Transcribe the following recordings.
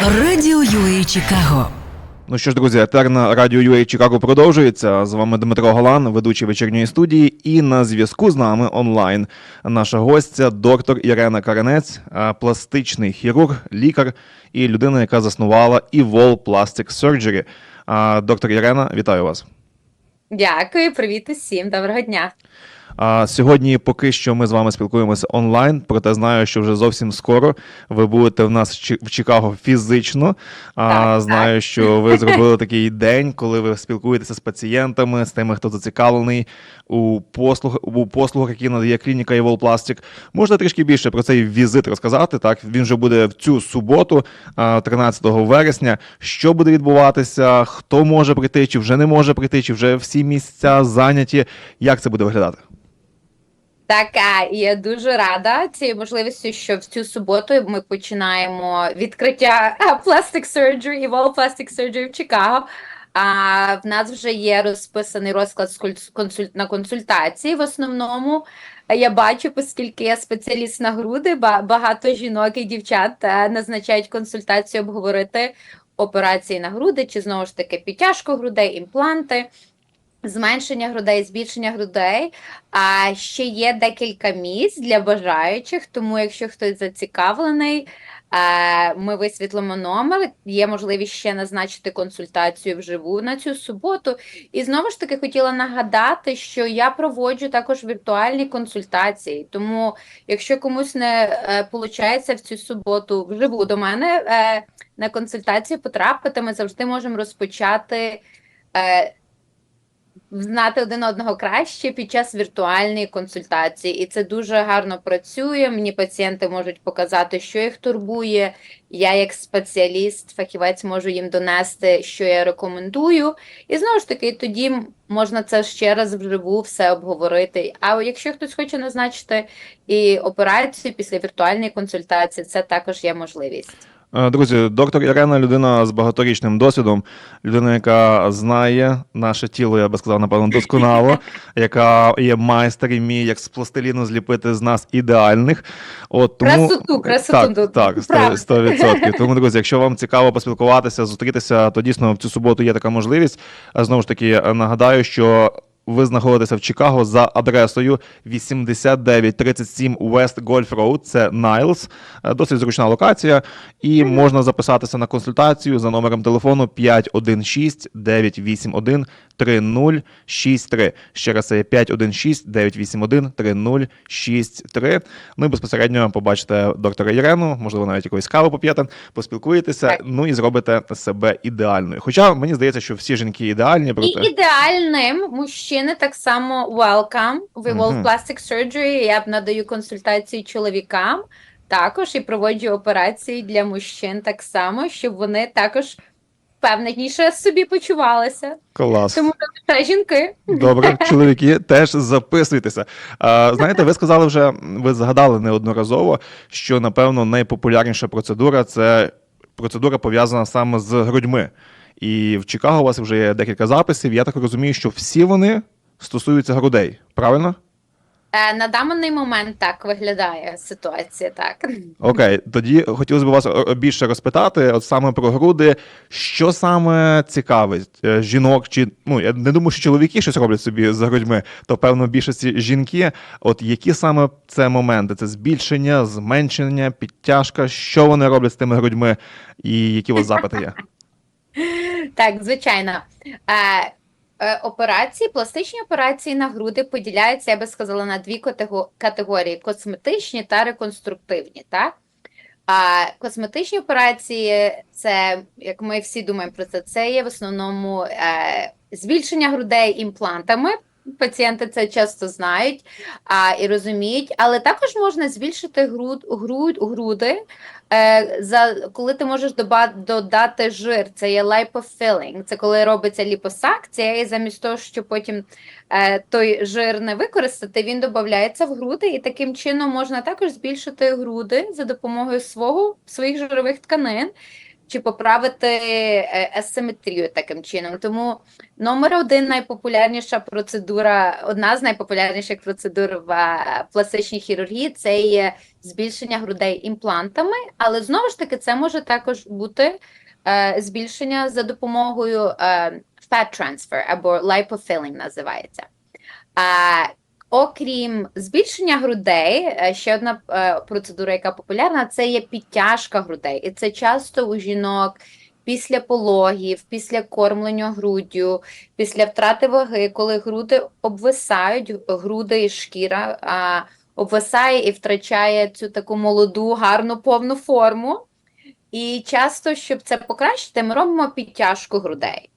Радіо UA Чикаго. Ну що ж, друзі, етер на радіо UA Чикаго продовжується. З вами Дмитро Голан, ведучий вечірньої студії, і на зв'язку з нами онлайн наша гостя, доктор Ірена Каранець, е, пластичний хірург, лікар і людина, яка заснувала Evol Plastic Surgery. Доктор Ірена, вітаю вас. Дякую, привіт усім, доброго дня. А сьогодні поки що ми з вами спілкуємося онлайн, проте знаю, що вже зовсім скоро ви будете в нас в Чикаго фізично. А знаю, так. що ви зробили такий день, коли ви спілкуєтеся з пацієнтами, з тими, хто зацікавлений у послуг у послугах, які надає клініка Evil Plastic. Можна трішки більше про цей візит розказати? Так він вже буде в цю суботу, а, 13 вересня. Що буде відбуватися? Хто може прийти, чи вже не може прийти, чи вже всі місця зайняті? Як це буде виглядати? Так, я дуже рада цієї можливості, що в цю суботу ми починаємо відкриття Plastic Surgery, Evolve Plastic Surgery в Чикаго. А в нас вже є розписаний розклад на консультації. В основному я бачу, оскільки я спеціаліст на груди, ба- багато жінок і дівчат назначають консультацію обговорити операції на груди, чи знову ж таки підтяжку грудей, імпланти. Зменшення грудей, збільшення грудей. А ще є декілька місць для бажаючих, тому якщо хтось зацікавлений, е, ми висвітлимо номер. Є можливість ще назначити консультацію вживу на цю суботу. І знову ж таки хотіла нагадати, що я проводжу також віртуальні консультації. Тому, якщо комусь не виходить в цю суботу вживу до мене е, на консультацію потрапити, ми завжди можемо розпочати. Знати один одного краще під час віртуальної консультації, і це дуже гарно працює. Мені пацієнти можуть показати, що їх турбує. Я, як спеціаліст, фахівець, можу їм донести, що я рекомендую. І знову ж таки, тоді можна це ще раз вживу все обговорити. А якщо хтось хоче назначити і операцію після віртуальної консультації, це також є можливість. Е, Друзі, доктор Ірена людина з багаторічним досвідом, людина, яка знає наше тіло, я би сказав, напевно, досконало, яка є майстер і вміє як з пластиліну зліпити з нас ідеальних. От, тому... Красоту, красоту, Так, так, правда. 100%. 100%. Тому, друзі, якщо вам цікаво поспілкуватися, зустрітися, то дійсно в цю суботу є така можливість. А Знову ж таки, е, нагадаю, що ви знаходитеся в Чикаго за адресою 8937 West Golf Road, це Niles. Е, Досить зручна локація. І можна записатися на консультацію за номером телефону 516 981 3063. Ще раз це 516 981 3063. Ну і безпосередньо побачите доктора Ірену, можливо, навіть якоїсь каву поп'єте, поспілкуєтеся, ну і зробите себе ідеальною. Хоча мені здається, що всі жінки ідеальні, І ідеальним мужчини так само welcome в Evolve Plastic Surgery. Я б надаю консультації чоловікам також і проводжу операції для мужчин так само, щоб вони також впевненіше собі почувалися. Клас. Тому це жінки. Добре, чоловіки, теж записуйтеся. А, знаєте, ви сказали вже, ви згадали неодноразово, що напевно найпопулярніша процедура це процедура пов'язана саме з грудьми. І в Чикаго у вас вже є декілька записів. Я так розумію, що всі вони стосуються грудей. Правильно? Е, На даний момент так виглядає ситуація. Так Окей, тоді хотілося б вас о, о, більше розпитати, от саме про груди. Що саме цікавить е, жінок? Чи ну я не думаю, що чоловіки щось роблять собі з грудьми, то певно більшості жінки. От які саме це моменти? Це збільшення, зменшення, підтяжка? Що вони роблять з тими грудьми, і які у вас запити є? Так, звичайно. Е, Операції, пластичні операції на груди поділяються, я би сказала, на дві категорії: косметичні та реконструктивні. Так? А косметичні операції, це, як ми всі думаємо про це, це є в основному е, збільшення грудей імплантами. Пацієнти це часто знають а, і розуміють, але також можна збільшити груд, груд, груди, е, за, коли ти можеш доба, додати жир. Це є лайпофілінг, це коли робиться ліпосакція, і замість того, щоб потім е, той жир не використати, він додається в груди, і таким чином можна також збільшити груди за допомогою свого, своїх жирових тканин. Чи поправити е, асиметрію таким чином. Тому номер один найпопулярніша процедура, одна з найпопулярніших процедур в е, пластичній хірургії це є збільшення грудей імплантами, але знову ж таки це може також бути е, збільшення за допомогою е, fat transfer або lipofilling називається. Окрім збільшення грудей, е, ще одна е, процедура, яка популярна, це є підтяжка грудей. І це часто у жінок після пологів, після кормлення груддю, після втрати ваги, коли груди обвисають, груди і шкіра а, обвисає і втрачає цю таку молоду, гарну повну форму. І часто, щоб це покращити, ми робимо підтяжку грудей.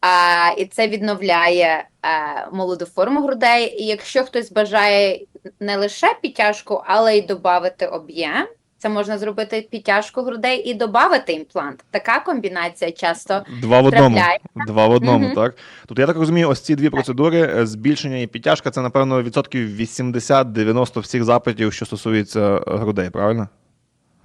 А, і це відновляє а, молоду форму грудей. І якщо хтось бажає не лише підтяжку, але й додати об'єм, це можна зробити підтяжку грудей і додати імплант. Така комбінація часто Два в одному. Два в одному, Мгм. так? Тобто я так розумію, ось ці дві процедури, е, збільшення і підтяжка, це, напевно, відсотків 80-90 всіх запитів, що стосуються е, грудей, правильно?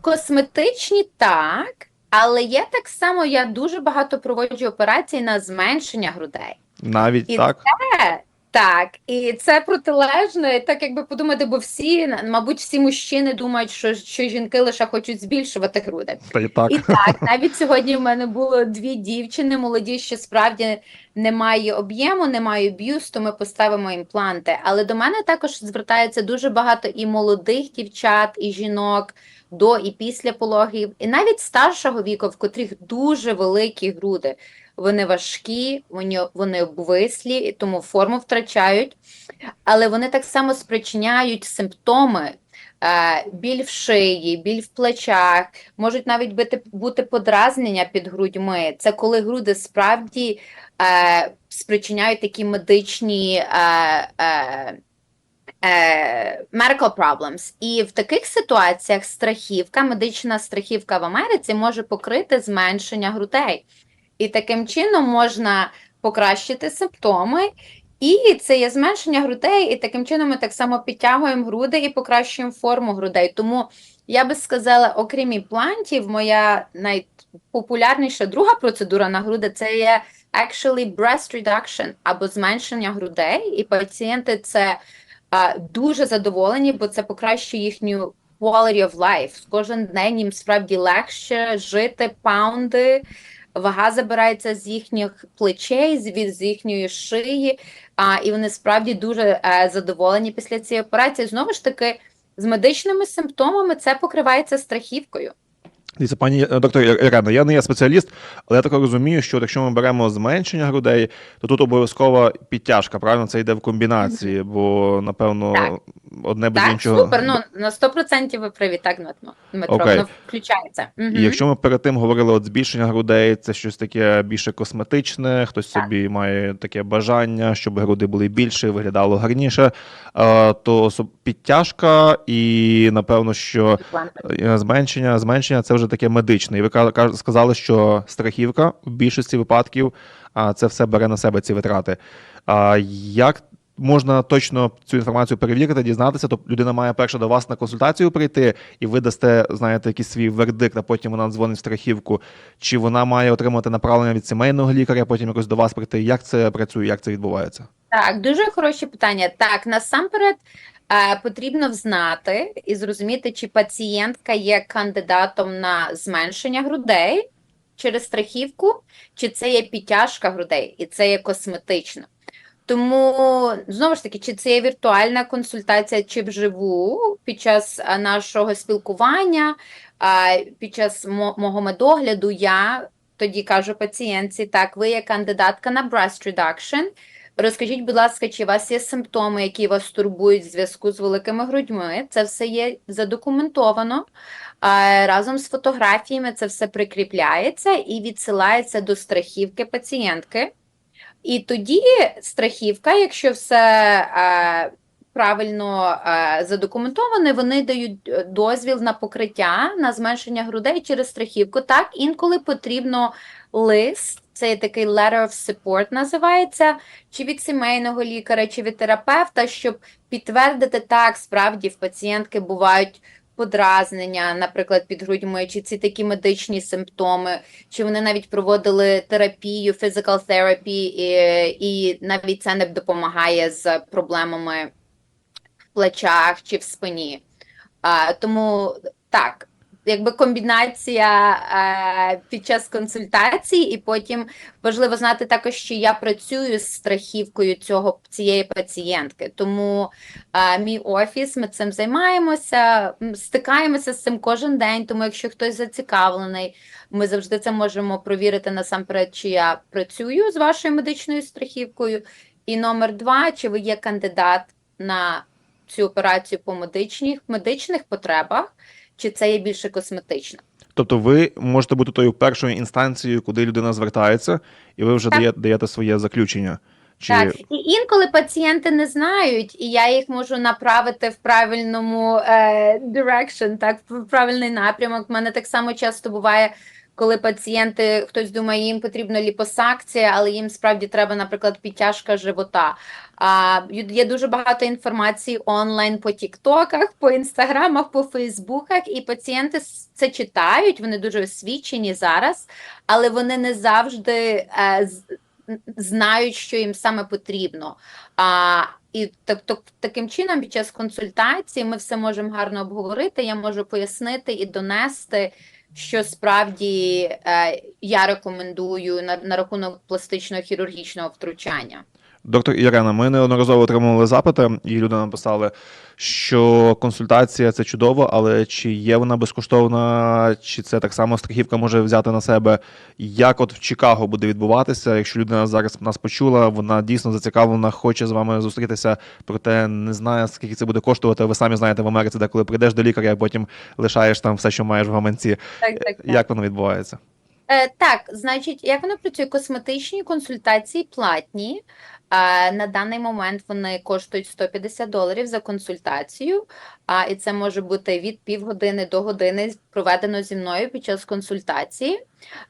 Косметичні так, але є так само, я дуже багато проводжу операцій на зменшення грудей. Навіть І так. Е, Так, і це протилежне, так якби подумати, бо всі, мабуть, всі мужчини думають, що, що жінки лише хочуть збільшувати груди. Та й так. І так, навіть сьогодні в мене було дві дівчини молоді, що справді немає об'єму, немає б'юсту, ми поставимо імпланти. Але до мене також звертається дуже багато і молодих дівчат, і жінок до і після пологів, і навіть старшого віку, в котрих дуже великі груди. Вони важкі, вони, вони обвислі, тому форму втрачають, але вони так само спричиняють симптоми. е, Біль в шиї, біль в плечах, можуть навіть бути, бути подразнення під грудьми. Це коли груди справді е, спричиняють такі медичні е, е, е, medical problems. І в таких ситуаціях страхівка, медична страхівка в Америці може покрити зменшення грудей. І таким чином можна покращити симптоми. І це є зменшення грудей, і таким чином ми так само підтягуємо груди і покращуємо форму грудей. Тому я би сказала, окрім імплантів, моя найпопулярніша друга процедура на груди це є actually breast reduction або зменшення грудей. І пацієнти це дуже задоволені, бо це покращує їхню quality of life. Кожен день їм справді легше жити, паунди. Вага забирається з їхніх плечей, з, їхньої шиї, а, і вони справді дуже е, задоволені після цієї операції. Знову ж таки, з медичними симптомами це покривається страхівкою. Дивіться, пані е, доктор Ірена, я не є спеціаліст, але я так розумію, що якщо ми беремо зменшення грудей, то тут обов'язкова підтяжка, правильно? Це йде в комбінації, бо напевно Так. одне без Так, іншого. супер. Ну на 100% ви праві, так, Дмитро. Дмитро, Окей. воно включається. Мгм. І якщо ми перед тим говорили от збільшення грудей, це щось таке більше косметичне, хтось Так. собі має таке бажання, щоб груди були більше, виглядало гарніше, то підтяжка і напевно, що Е, Зменшення, зменшення це вже таке медичне. І ви ка- ка- сказали, що страхівка в більшості випадків а, це все бере на себе ці витрати. А як можна точно цю інформацію перевірити, дізнатися? Тобто людина має перше до вас на консультацію прийти, і ви дасте, знаєте, якийсь свій вердикт, а потім вона дзвонить в страхівку. Чи вона має отримати направлення від сімейного лікаря, потім якось до вас прийти? Як це працює, як це відбувається? Так, дуже хороше питання. Так, насамперед потрібно знати і зрозуміти, чи пацієнтка є кандидатом на зменшення грудей через страхівку, чи це є підтяжка грудей, і це є косметично. Тому знову ж таки, чи це є віртуальна консультація, чи вживу під час нашого спілкування, під час мо- мого медогляду, я тоді кажу пацієнтці, так, ви є кандидатка на breast reduction, Розкажіть, будь ласка, чи у вас є симптоми, які вас турбують в зв'язку з великими грудьми? Це все є задокументовано. Разом з фотографіями це все прикріпляється і відсилається до страхівки пацієнтки. І тоді страхівка, якщо все правильно задокументоване, вони дають е, дозвіл на покриття, на зменшення грудей через страхівку. Так, інколи потрібно лист, це такий letter of support називається, чи від сімейного лікаря, чи від терапевта, щоб підтвердити так, справді в пацієнтки бувають подразнення, наприклад, під грудьми, чи ці такі медичні симптоми, чи вони навіть проводили терапію, physical therapy, і, і навіть це не допомагає з проблемами в плечах чи в спині. А, тому так, якби комбінація е, під час консультації, і потім важливо знати також, що я працюю з страхівкою цього цієї пацієнтки. Тому е, мій офіс, ми цим займаємося, стикаємося з цим кожен день. Тому, якщо хтось зацікавлений, ми завжди це можемо провірити насамперед, чи я працюю з вашою медичною страхівкою. І номер два, чи ви є кандидат на цю операцію по медичних, медичних потребах, чи це є більше косметична. Тобто ви можете бути тою першою інстанцією, куди людина звертається, і ви вже Так. дає, даєте своє заключення. Чи Так, і інколи пацієнти не знають, і я їх можу направити в правильному е, direction, так, в правильний напрямок. У мене так само часто буває, коли пацієнти, хтось думає, їм потрібна ліпосакція, але їм справді треба, наприклад, підтяжка живота. А, є дуже багато інформації онлайн по тіктоках, по інстаграмах, по фейсбуках, і пацієнти це читають, вони дуже освічені зараз, але вони не завжди е, знають, що їм саме потрібно. А, і так, так, таким чином, під час консультації ми все можемо гарно обговорити. Я можу пояснити і донести, що справді е, я рекомендую на, на рахунок пластичного хірургічного втручання. Доктор Ірена, ми неодноразово отримували запити, і люди написали, що консультація це чудово, але чи є вона безкоштовна, чи це так само страхівка може взяти на себе? Як от в Чикаго буде відбуватися, якщо людина зараз нас почула, вона дійсно зацікавлена, хоче з вами зустрітися, проте не знає, скільки це буде коштувати. Ви самі знаєте в Америці, де коли прийдеш до лікаря, а потім лишаєш там все, що маєш в гаманці. Так, так, так. Як воно відбувається? Е, так, значить, як воно працює? Косметичні консультації платні. На даний момент вони коштують 150 доларів за консультацію, а, і це може бути від півгодини до години проведено зі мною під час консультації.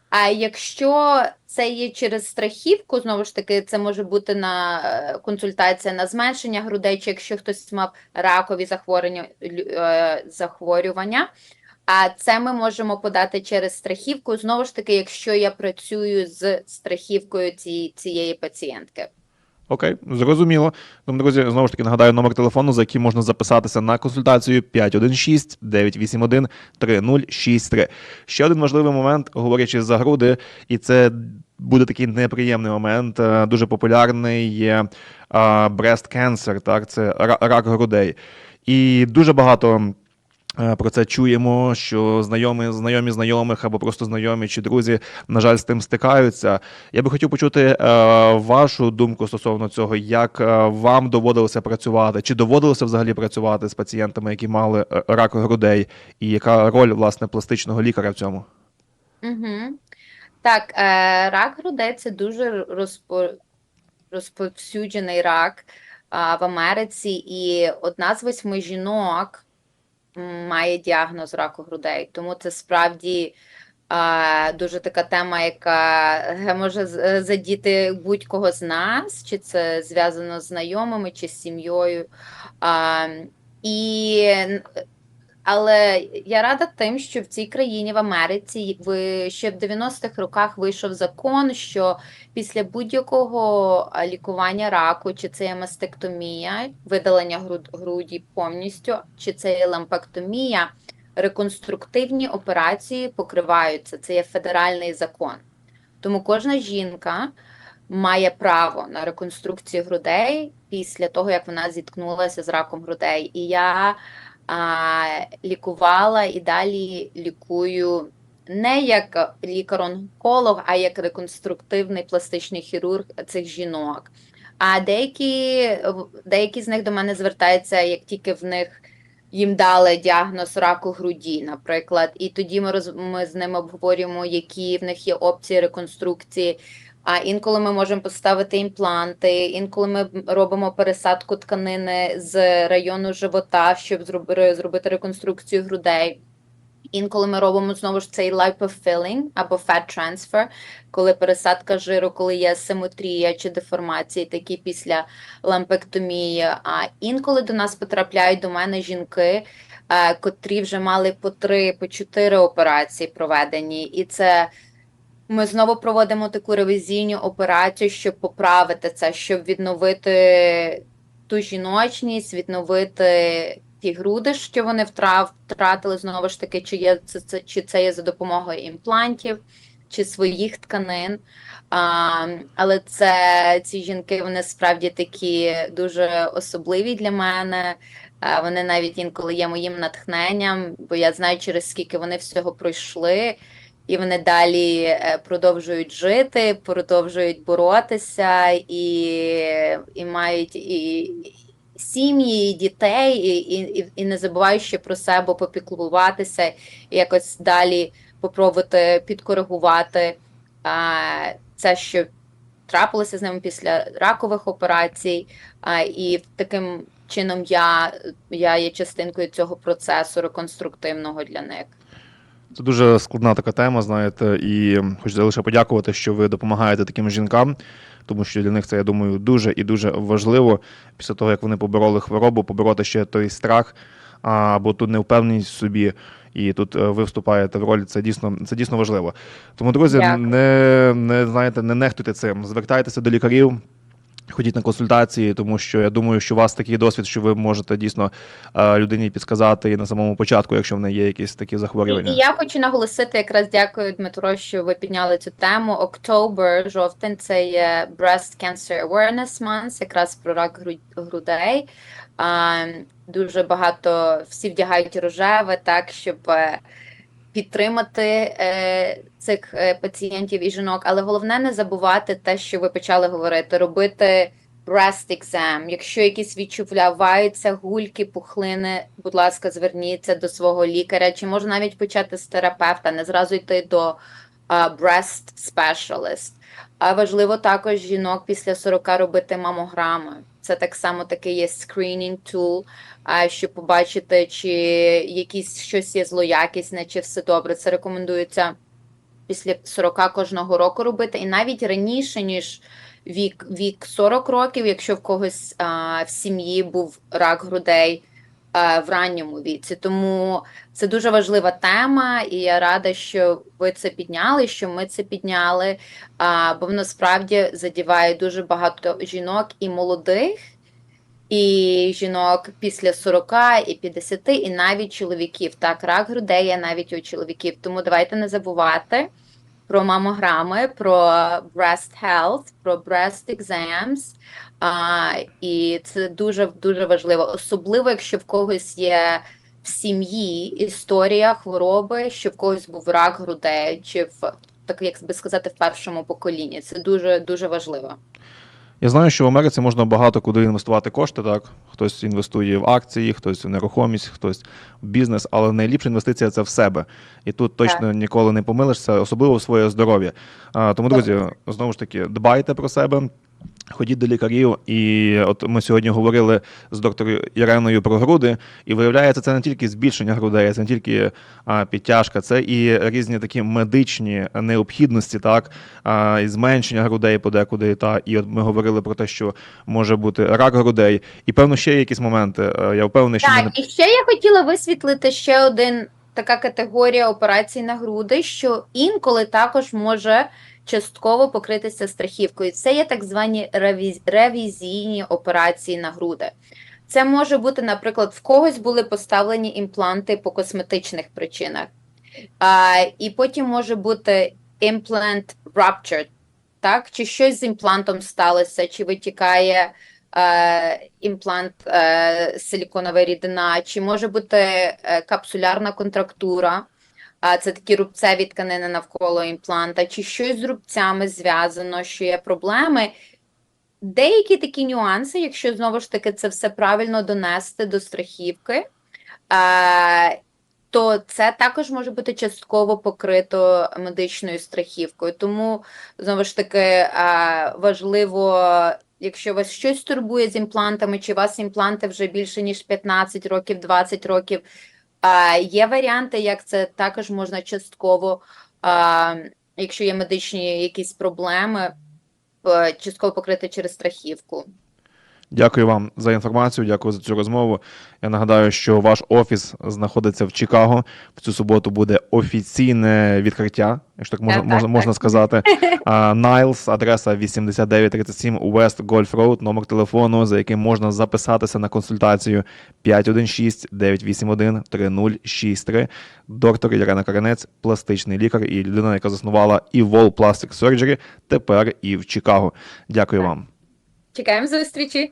А якщо це є через страхівку, знову ж таки, це може бути на е, консультація на зменшення грудей, чи якщо хтось мав ракові захворювання, е, захворювання. А це ми можемо подати через страхівку. Знову ж таки, якщо я працюю з страхівкою ці, цієї пацієнтки. Окей, зрозуміло. Тому, друзі, знову ж таки нагадаю номер телефону, за яким можна записатися на консультацію 516 981 3063. Ще один важливий момент, говорячи за груди, і це буде такий неприємний момент, е, дуже популярний є breast cancer, так, це рак грудей. І дуже багато Про це чуємо, що знайомі, знайомі знайомих або просто знайомі чи друзі, на жаль, з тим стикаються. Я би хотів почути е, вашу думку стосовно цього, як е, вам доводилося працювати, чи доводилося взагалі працювати з пацієнтами, які мали е, рак грудей, і яка роль власне пластичного лікаря в цьому? Угу. Так, е, рак грудей це дуже розпо, розповсюджений рак в Америці, і одна з восьми жінок має діагноз раку грудей. Тому це справді е, дуже така тема, яка е, може е, задіти будь-кого з нас, чи це зв'язано з знайомими, чи з сім'єю. Е, і але я рада тим, що в цій країні в Америці ви ще в 90-х роках вийшов закон, що після будь-якого лікування раку, чи це є мастектомія, видалення груд, груді повністю, чи це є лампектомія, реконструктивні операції покриваються. Це є федеральний закон. Тому кожна жінка має право на реконструкцію грудей після того, як вона зіткнулася з раком грудей. І я лікувала і далі лікую не як лікар-онколог, а як реконструктивний пластичний хірург цих жінок. А деякі, деякі з них до мене звертаються, як тільки в них їм дали діагноз раку груді, наприклад, і тоді ми роз, ми з ними обговорюємо, які в них є опції реконструкції. А інколи ми можемо поставити імпланти, інколи ми робимо пересадку тканини з району живота, щоб зробити, реконструкцію грудей. Інколи ми робимо знову ж цей lipofilling або fat transfer, коли пересадка жиру, коли є симетрія чи деформації, такі після лампектомії. А інколи до нас потрапляють до мене жінки, е, котрі вже мали по три, по чотири операції проведені, і це. Ми знову проводимо таку ревізійну операцію, щоб поправити це, щоб відновити ту жіночність, відновити ті груди, що вони втрав- втратили знову ж таки, чи є це, це чи це є за допомогою імплантів, чи своїх тканин. А, але це ці жінки вони справді такі дуже особливі для мене. А, вони навіть інколи є моїм натхненням, бо я знаю, через скільки вони всього пройшли. І вони далі е, продовжують жити, продовжують боротися і, і мають і сім'ї, і дітей, і, і- і не забувають ще про себе попіклуватися, і якось далі попробувати підкоригувати а, це, що трапилося з ними після ракових операцій. А, і таким чином я, я є частинкою цього процесу реконструктивного для них. Це дуже складна така тема, знаєте, і хочу лише подякувати, що ви допомагаєте таким жінкам, тому що для них це, я думаю, дуже і дуже важливо після того, як вони побороли хворобу, побороти ще той страх або ту невпевненість в собі. І тут е, ви вступаєте в роль. Це дійсно це дійсно важливо. Тому, друзі, Дякую. не, не знаєте, не нехтуйте цим. Звертайтеся до лікарів. Ходіть на консультації, тому що я думаю, що у вас такий досвід, що ви можете дійсно е, людині підсказати на самому початку, якщо в неї є якісь такі захворювання. І я хочу наголосити, якраз дякую, Дмитро, що ви підняли цю тему. Октобер, жовтень, це є Breast Cancer Awareness Month, якраз про рак гру- грудей. Дуже багато всі вдягають рожеве, так, щоб е, підтримати е, цих е, пацієнтів і жінок. Але головне не забувати те, що ви почали говорити, робити breast exam. Якщо якісь відчуваються гульки, пухлини, будь ласка, зверніться до свого лікаря, чи можна навіть почати з терапевта, не зразу йти до а, breast specialist. А важливо також жінок після 40 робити мамограми. Це так само такий є screening tool, щоб побачити, чи якісь щось є злоякісне, чи все добре. Це рекомендується після 40 кожного року робити, і навіть раніше, ніж вік, вік 40 років, якщо в когось а, в сім'ї був рак грудей а, в ранньому віці. Тому це дуже важлива тема, і я рада, що ви це підняли, що ми це підняли, а, бо воно справді задіває дуже багато жінок і молодих. І жінок після 40, і 50, і навіть чоловіків. Так, рак грудей є навіть у чоловіків. Тому давайте не забувати про мамограми, про breast health, про breast exams. А, і це дуже дуже важливо, особливо якщо в когось є в сім'ї історія хвороби, що в когось був рак грудей, чи в так як би сказати, в першому поколінні. Це дуже дуже важливо. Я знаю, що в Америці можна багато куди інвестувати кошти. Так, хтось інвестує в акції, хтось в нерухомість, хтось в бізнес, але найліпша інвестиція це в себе. І тут точно ніколи не помилишся, особливо в своє здоров'я. Тому, друзі, знову ж таки, дбайте про себе. Ходіть до лікарів, і от ми сьогодні говорили з доктором Іреною про груди, і виявляється, це не тільки збільшення грудей, це не тільки а, підтяжка, це і різні такі медичні необхідності, так а, і зменшення грудей подекуди. Та і от ми говорили про те, що може бути рак грудей, і певно ще є якісь моменти. Е, Я впевнений, що ми не і ще я хотіла висвітлити ще один така категорія операцій на груди, що інколи також може частково покритися страхівкою. Це є так звані ревіз... ревізійні операції на груди. Це може бути, наприклад, в когось були поставлені імпланти по косметичних причинах, а, і потім може бути implant ruptured, так? Чи щось з імплантом сталося, чи витікає е, імплант е, силіконова рідина, чи може бути е, капсулярна контрактура, це такі рубцеві тканини навколо імпланта, чи щось з рубцями зв'язано, що є проблеми. Деякі такі нюанси, якщо знову ж таки це все правильно донести до страхівки, е, то це також може бути частково покрито медичною страхівкою. Тому знову ж таки е, важливо, якщо вас щось турбує з імплантами, чи у вас імпланти вже більше ніж 15 років, 20 років. Е, Є варіанти, як це також можна частково, а, якщо є медичні якісь проблеми, е, частково покрити через страхівку. Дякую вам за інформацію, дякую за цю розмову. Я нагадаю, що ваш офіс знаходиться в Чикаго. В цю суботу буде офіційне відкриття, якщо так можна, можна, можна сказати. Найлс, адреса 8937 West Golf Road, номер телефону, за яким можна записатися на консультацію 516-981-3063. Доктор Ірина Каранець, пластичний лікар і людина, яка заснувала і Wall Plastic Surgery, тепер і в Чикаго. Дякую вам. Чекаємо зустрічі.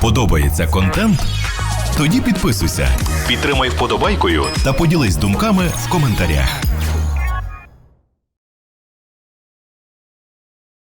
Подобається контент? Тоді підписуйся, підтримай вподобайкою та поділись думками в коментарях.